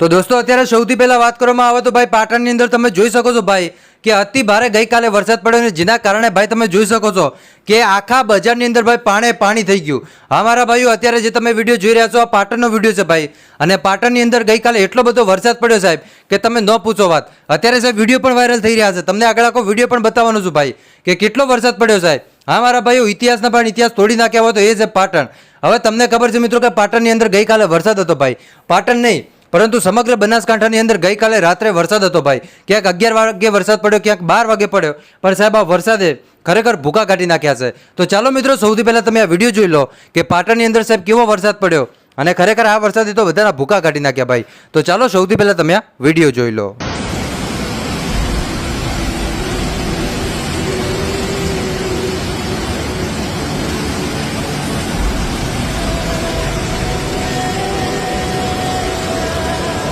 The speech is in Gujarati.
તો દોસ્તો, અત્યારે સૌથી પહેલા વાત કરવામાં આવે તો ભાઈ પાટણની અંદર તમે જોઈ શકો છો ભાઈ કે અતિ ભારે ગઈકાલે વરસાદ પડ્યો ને જેના કારણે ભાઈ તમે જોઈ શકો છો કે આખા બજારની અંદર ભાઈ પાણે પાણી થઈ ગયું. હા, મારા ભાઈઓ, અત્યારે જે તમે વીડિયો જોઈ રહ્યા છો, આ પાટણનો વીડિયો છે ભાઈ. અને પાટણની અંદર ગઈકાલે એટલો બધો વરસાદ પડ્યો સાહેબ કે તમે ન પૂછો વાત. અત્યારે સાહેબ વીડિયો પણ વાયરલ થઈ રહ્યા છે. તમને આગળ આખો વીડિયો પણ બતાવવાનો છું ભાઈ કે કેટલો વરસાદ પડ્યો સાહેબ. હા, મારા ભાઈઓ, ઇતિહાસના પણ ઇતિહાસ તોડી નાખ્યા હોય તો એ છે પાટણ. હવે તમને ખબર છે મિત્રો કે પાટણની અંદર ગઈકાલે વરસાદ હતો ભાઈ. પાટણ નહીં પરંતુ સમગ્ર બનાસકાંઠાની અંદર ગઈકાલે રાત્રે વરસાદ હતો ભાઈ. ક્યાંક અગિયાર વાગે વરસાદ પડ્યો, ક્યાંક બાર વાગે પડ્યો. પણ સાહેબ, આ વરસાદે ખરેખર ભૂકા કાઢી નાખ્યા છે. તો ચાલો મિત્રો, સૌથી પહેલાં તમે આ વીડિયો જોઈ લો કે પાટણની અંદર સાહેબ કેવો વરસાદ પડ્યો. અને ખરેખર આ વરસાદે તો બધાના ભૂકા કાઢી નાખ્યા ભાઈ. તો ચાલો સૌથી પહેલાં તમે આ વીડિયો જોઈ લો.